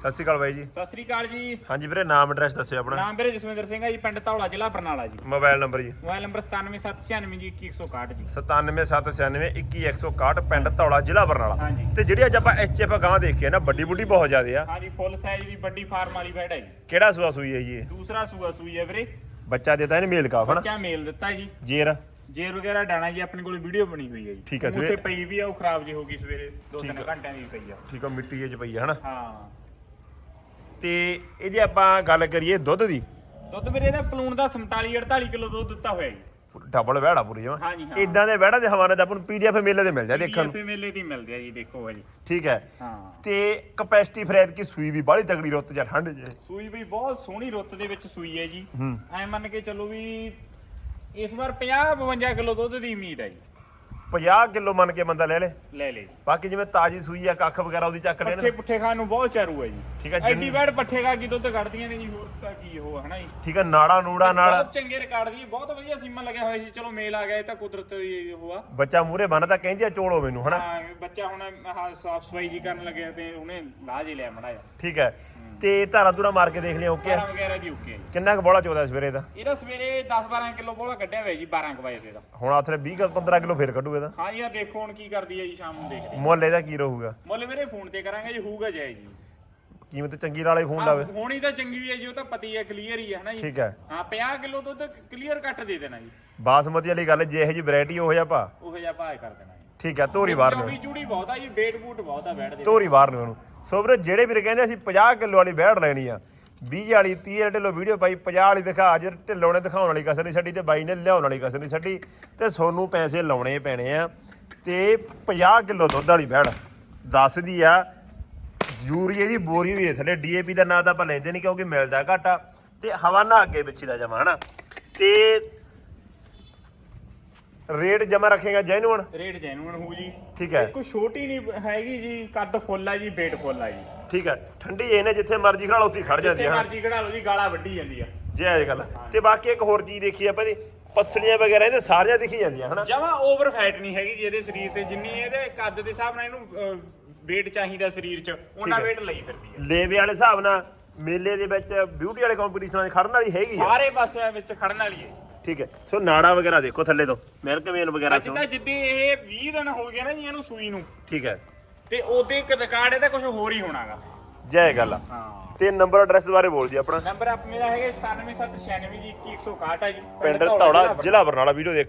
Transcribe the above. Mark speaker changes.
Speaker 1: ਸਤਿ ਸ਼੍ਰੀ ਅਕਾਲ ਬਾਈ ਜੀ।
Speaker 2: ਸਤਿ ਸ੍ਰੀ ਅਕਾਲ ਜੀ।
Speaker 1: ਹਾਂਜੀ ਵੀਰੇ ਨਾਮ ਐਡਰੈਸ ਦੱਸਿਓ ਆਪਣਾ।
Speaker 2: ਨਾਮ ਵੀਰੇ ਜਸਵਿੰਦਰ ਸਿੰਘ ਹੈ ਜੀ ਪਿੰਡ ਧੌਲਾ ਜ਼ਿਲ੍ਹਾ ਬਰਨਾਲਾ ਜੀ।
Speaker 1: ਮੋਬਾਈਲ ਨੰਬਰ ਜੀ।
Speaker 2: ਮੋਬਾਈਲ ਨੰਬਰ 977691 ਜੀ 2161 ਜੀ।
Speaker 1: 9779921161 ਪਿੰਡ ਧੌਲਾ ਜ਼ਿਲ੍ਹਾ ਬਰਨਾਲਾ।
Speaker 2: ਹਾਂਜੀ।
Speaker 1: ਤੇ ਜਿਹੜੀ ਅੱਜ ਆਪਾਂ ਐਚਐਫ ਗਾਂ ਦੇਖੀ ਹੈ ਨਾ ਵੱਡੀ ਬੁੱਢੀ ਬਹੁਤ ਜ਼ਿਆਦੇ ਆ।
Speaker 2: ਹਾਂਜੀ ਫੁੱਲ ਸਾਈਜ਼ ਦੀ ਵੱਡੀ ਫਾਰਮ ਵਾਲੀ ਬੈਡ ਹੈ ਜੀ।
Speaker 1: ਕਿਹੜਾ ਸੂਆ ਸੂਈ ਹੈ ਜੀ ਇਹ?
Speaker 2: ਦੂਸਰਾ ਸੂਆ ਸੂਈ ਹੈ ਵੀਰੇ।
Speaker 1: ਬੱਚਾ ਦੇਤਾ ਇਹਨੇ ਮੇਲ ਕਾਫ ਹਨਾ?
Speaker 2: ਬੱਚਾ ਮੇਲ ਦਿੱਤਾ ਜੀ।
Speaker 1: ਜੇਰ।
Speaker 2: ਜੇਰ ਵਗੈਰਾ ਡਾਣਾ ਜੀ ਆਪਣੇ ਕੋਲ ਵੀਡੀਓ ਬਣੀ ਹੋਈ ਹੈ ਜੀ।
Speaker 1: ਠੀਕ ਹੈ,
Speaker 2: ਉੱਥੇ
Speaker 1: ਸਵੇਰੇ-
Speaker 2: ਪਈ ਵੀ ਆ ਉਹ ਖਰਾਬ ਜੀ ਹੋ ਗਈ ਸਵੇਰੇ ਦੋ ਤਿੰਨ
Speaker 1: ਠੀਕ ਹੈ।
Speaker 2: ਘੰਟਿਆਂ ਦੀ ਪਈ ਆ।
Speaker 1: ਠੀਕ ਆ ਮਿੱਟੀ ਚ ਪਈ ਹੈ ਹਨਾ?
Speaker 2: ਹਾਂ।
Speaker 1: ਤੇ ਇਹਦੀ ਆਪਾਂ ਗੱਲ ਕਰੀਏ ਦੁੱਧ ਦੀ।
Speaker 2: ਦੁੱਧ ਵੀਰੇ ਦਾ ਪਲੂਣ ਦਾ 47 48 ਕਿਲੋ ਦੁੱਧ ਦਿੱਤਾ ਹੋਇਆ ਜੀ।
Speaker 1: ਡਬਲ ਵਹਿੜਾ ਪੂਰੀ ਜਮਾ।
Speaker 2: ਹਾਂਜੀ, ਹਾਂ।
Speaker 1: ਇਦਾਂ ਦੇ ਵਹਿੜਾ ਦੇ ਹਵਾਨੇ ਦਾ ਆਪਾਂ ਨੂੰ ਪੀਡੀਐਫ ਮੇਲੇ ਤੇ ਮਿਲ ਜਾ ਦੇਖਣ ਨੂੰ।
Speaker 2: ਮੇਲੇ ਦੀ ਮਿਲਦੇ ਆ ਜੀ ਦੇਖੋ ਭਾਜੀ
Speaker 1: ਠੀਕ ਹੈ।
Speaker 2: ਹਾਂ।
Speaker 1: ਤੇ ਕਪੈਸਿਟੀ ਫਰੈਦ ਕੀ ਸੂਈ ਵੀ ਬਾਹਲੀ ਤਗੜੀ ਰੁੱਤ ਜਾਂ ਠੰਡ ਜੇ।
Speaker 2: ਸੂਈ ਵੀ ਬਹੁਤ ਸੋਹਣੀ ਰੁੱਤ ਦੇ ਵਿੱਚ ਸੂਈ ਹੈ ਜੀ। ਐ ਮੰਨ ਕੇ ਚੱਲੋ ਵੀ ਇਸ ਵਾਰ 50 52 ਕਿਲੋ ਦੁੱਧ ਦੀ ਉਮੀਦ ਹੈ ਜੀ।
Speaker 1: 50 ਕਿਲੋ ਮੰਨ ਕੇ ਬੰਦਾ ਲੈ ਲੇ।
Speaker 2: ਲੈ ਲੈ।
Speaker 1: ਬਾਕੀ ਜਿਵੇਂ ਤਾਜੀ ਸੂਈ ਆ ਕੱਖ ਵਗੈਰਾ ਉਹਦੀ ਚੱਕ ਲੈਣ।
Speaker 2: ਪੱਠੇ ਪੁੱਠੇ ਖਾਣ ਨੂੰ ਬਹੁਤ ਚਾਰੂ ਹੈ ਜੀ।
Speaker 1: ਠੀਕ ਹੈ,
Speaker 2: ਐਡੀ ਬੈਡ ਪੱਠੇ ਖਾ ਕੇ ਦੁੱਧ ਕੱਢਦੀਆਂ ਨੇ ਜੀ ਹੋਰ ਤਾਂ ਕੀ ਉਹ ਹਨਾ ਜੀ।
Speaker 1: ਠੀਕ ਹੈ ਨਾੜਾ ਨੂੜਾ ਨਾਲ।
Speaker 2: ਬਹੁਤ ਚੰਗੇ ਰਿਕਾਰਡ ਦੀ ਬਹੁਤ ਵਧੀਆ ਸੀਮਾ ਲੱਗਿਆ ਹੋਇਆ ਸੀ ਚਲੋ ਮੇਲ ਆ ਗਿਆ ਇਹ ਤਾਂ ਕੁਦਰਤ ਦੀ ਉਹ ਆ।
Speaker 1: ਬੱਚਾ ਮੂਰੇ ਬੰਨਦਾ ਕਹਿੰਦੀ ਆ ਚੋਲੋ ਮੈਨੂੰ ਹਨਾ।
Speaker 2: ਹਾਂ, ਬੱਚਾ ਹੁਣ ਸਾਫ਼ ਸਫ਼ਾਈ ਜੀ ਕਰਨ ਲੱਗਿਆ ਤੇ ਉਹਨੇ ਲਾਜ ਹੀ ਲਿਆ ਮੜਾ
Speaker 1: ਠੀਕ ਹੈ ਤੇ ਧਾਰਾ ਧੂਰਾ ਮਾਰ ਕੇ ਦੇਖ ਲਿਆ ਓਕੇ
Speaker 2: ਕਾਰਾ ਵਗੈਰਾ ਦੀ ਓਕੇ ਜੀ।
Speaker 1: ਕਿੰਨਾ ਕੁ ਬੋਲਾ ਚੋਦਾ ਸਵੇਰੇ ਦਾ?
Speaker 2: ਇਹਦਾ ਸਵੇਰੇ 10 12 ਕਿਲੋ ਬੋਲਾ ਕੱਢਿਆ ਹੋਇਆ ਜੀ 12 ਕੁ ਵਜੇ ਦੇ। ਦਾ
Speaker 1: ਹੁਣ ਆਥਰੇ 20 15 ਕਿਲੋ ਫੇਰ ਕੱਢੂ ਇਹਦਾ?
Speaker 2: ਹਾਂ ਜੀ ਆ ਦੇਖੋ ਹੁਣ ਕੀ ਕਰਦੀ ਹੈ ਜੀ ਸ਼ਾਮ ਨੂੰ ਦੇਖਦੇ ਹਾਂ।
Speaker 1: ਮੁੱਲ ਇਹਦਾ ਕੀ ਰਹੂਗਾ?
Speaker 2: ਮੁੱਲ ਮੇਰੇ ਫੋਨ ਤੇ ਕਰਾਂਗੇ ਜੀ ਹੋਊਗਾ ਜਾਇਜ਼ ਜੀ।
Speaker 1: ਕੀਮਤ ਚੰਗੀ ਨਾਲੇ ਫੋਨ ਲਾਵੇ।
Speaker 2: ਹੋਣੀ ਤਾਂ ਚੰਗੀ ਹੈ ਜੀ ਉਹ ਤਾਂ ਪਤੀ ਹੈ ਕਲੀਅਰ ਹੀ ਹੈ ਹਨਾ ਜੀ।
Speaker 1: ਠੀਕ ਹੈ
Speaker 2: ਹਾਂ 50 ਕਿਲੋ ਦੁੱਧ ਕਲੀਅਰ ਕੱਟ ਦੇ ਦੇਣਾ ਜੀ।
Speaker 1: ਬਾਸਮਤੀ ਵਾਲੀ ਗੱਲ ਜੇ ਇਹੋ ਜੀ ਵੈਰਾਈਟੀ ਉਹ ਜਿਹਾ ਭਾ
Speaker 2: ਉਹੋ ਜਿਹਾ ਭਾਅ ਕਰ ਦੇਣਾ ਜੀ।
Speaker 1: ਠੀਕ ਹੈ ਧੋਰੀ ਬਾਹਰ ਨੂੰ।
Speaker 2: ਚੌੜੀ ਚੂੜੀ ਬਹੁਤ ਆ ਜੀ ਵੇਟ ਬੂਟ ਬਹੁਤ ਆ ਬੈਠ ਦੇ।
Speaker 1: ਧੋਰੀ ਬਾਹਰ ਨੂੰ ਉਹਨੂੰ। ਸੋ ਵੀਰੇ ਜਿਹੜੇ ਵੀਰੇ ਕਹਿੰਦੇ ਅਸੀਂ 50 ਕਿਲੋ ਵਾਲੀ ਬੈੜ ਲੈਣੀ ਆ 20 ਵਾਲੀ 30 ਵਾਲੀ ਢਿੱਲੋ ਵੀਡੀਓ ਪਾਈ 50 ਵਾਲੀ ਦਿਖਾ, ਅੱਜ ਢਿੱਲੋਂ ਨੇ ਦਿਖਾਉਣ ਵਾਲੀ ਕਸਰ ਨਹੀਂ ਛੱਡੀ ਤੇ ਬਾਈ ਨੇ ਲਿਆਉਣ ਵਾਲੀ ਕਸਰ ਨਹੀਂ ਛੱਡੀ ਤੇ ਸੋਨੂੰ ਪੈਸੇ ਲਾਉਣੇ ਪੈਣੇ ਆ ਤੇ 50 ਕਿਲੋ ਦੁੱਧ ਵਾਲੀ ਬੈੜ ਦੱਸਦੀ ਆ, ਯੂਰੀਏ ਦੀ ਬੋਰੀ ਵੀ ਹੈ ਥੱਲੇ ਡੀਏਪੀ ਦਾ ਨਾਂ ਤਾਂ ਆਪਾਂ ਲੈਂਦੇ ਨਹੀਂ ਕਿਉਂਕਿ ਮਿਲਦਾ ਘੱਟ ਆ ਤੇ ਹਵਾਨਾ ਅੱਗੇ ਪਿੱਛੇ ਦਾ ਜਮਾ ਹਨਾ। ਤੇ ਰੇਟ ਜਮਾ ਰੱਖੇਗਾ ਜੈਨੂਨ
Speaker 2: ਰੇਟ ਜੈਨੂਨ ਹੋਊ ਜੀ।
Speaker 1: ਠੀਕ ਹੈ।
Speaker 2: ਕੋਈ ਛੋਟੀ ਨਹੀਂ ਹੈਗੀ ਜੀ ਕੱਦ ਫੁੱਲ ਆ ਜੀ ਵੇਟ ਫੁੱਲ ਆ ਜੀ।
Speaker 1: ਠੀਕ ਹੈ। ਠੰਡੀ ਇਹਨੇ ਜਿੱਥੇ ਮਰਜ਼ੀ ਖੜਾ ਲਓ ਉੱਥੇ ਹੀ ਖੜ ਜਾਂਦੀ
Speaker 2: ਜਿੱਥੇ
Speaker 1: ਹੈ
Speaker 2: ਮਰਜ਼ੀ ਕਢਾ ਲਓ ਜੀ ਗਾਲਾਂ ਵੱਢੀ ਜਾਂਦੀ ਆ
Speaker 1: ਜੇ ਇਹ ਗੱਲ। ਤੇ ਬਾਕੀ ਇੱਕ ਹੋਰ ਚੀਜ਼ ਦੇਖੀ ਆਪਾਂ ਦੀ ਪਸਲੀਆਂ ਵਗੈਰਾ ਇਹਦੇ ਸਾਰੀਆਂ ਦਿਖੀ ਜਾਂਦੀਆਂ ਹਨਾ।
Speaker 2: ਜਮਾ ਓਵਰ ਫੈਟ ਨਹੀਂ ਹੈਗੀ ਜੀ ਇਹਦੇ ਸਰੀਰ ਤੇ ਜਿੰਨੀ ਇਹਦੇ ਕੱਦ ਦੇ ਹਿਸਾਬ ਨਾਲ ਇਹਨੂੰ ਵੇਟ ਚਾਹੀਦਾ ਸਰੀਰ 'ਚ ਉਹਨਾਂ
Speaker 1: ਹੈ।
Speaker 2: ਵੇਟ ਲਈ ਫਿਰਦੀ ਆ।
Speaker 1: ਲੇਵੇ ਵਾਲੇ ਹਿਸਾਬ ਨਾਲ ਮੇਲੇ ਦੇ ਵਿੱਚ ਬਿਊਟੀ ਵਾਲੇ ਕੰਪੀਟੀਸ਼ਨਾਂ 'ਚ ਖੜਨ ਵਾਲੀ ਹੈਗੀ ਆ।
Speaker 2: ਸਾਰੇ ਪਾਸੇ ਵਿੱਚ ਖੜਨ ਵਾਲੀ ਹੈ
Speaker 1: ਠੀਕ ਹੈ। ਸੋ ਨਾੜਾ ਵਗੈਰਾ ਦੇਖੋ ਥੱਲੇ ਤੋਂ। ਮਿਲਕ ਮੇਨ ਵਗੈਰਾ ਸੋ।
Speaker 2: ਜਿੱਦਾਂ ਜਿੱਦੇ ਇਹ 20 ਦਿਨ ਹੋ ਗਏ ਨਾ ਜੀ ਇਹਨੂੰ ਸੂਈ ਨੂੰ।
Speaker 1: ਠੀਕ ਹੈ।
Speaker 2: ਤੇ ਉਹਦੇ ਇੱਕ ਰਿਕਾਰਡ ਇਹਦਾ ਕੁਝ ਹੋਰ ਹੀ ਹੋਣਾਗਾ।
Speaker 1: ਜੈ ਗੱਲ ਆ।
Speaker 2: ਹਾਂ।
Speaker 1: ਤੇ ਨੰਬਰ ਐਡਰੈਸ ਬਾਰੇ ਬੋਲ ਜੀ ਆਪਣਾ।
Speaker 2: ਨੰਬਰ ਆਪ ਮੇਰਾ ਹੈਗਾ 9776 ਜੀ 2161 ਹੈ ਜੀ।
Speaker 1: ਪਿੰਡ ਧੌੜਾ ਜ਼ਿਲ੍ਹਾ ਬਰਨਾਲਾ ਵੀਡੀਓ ਦੇਖ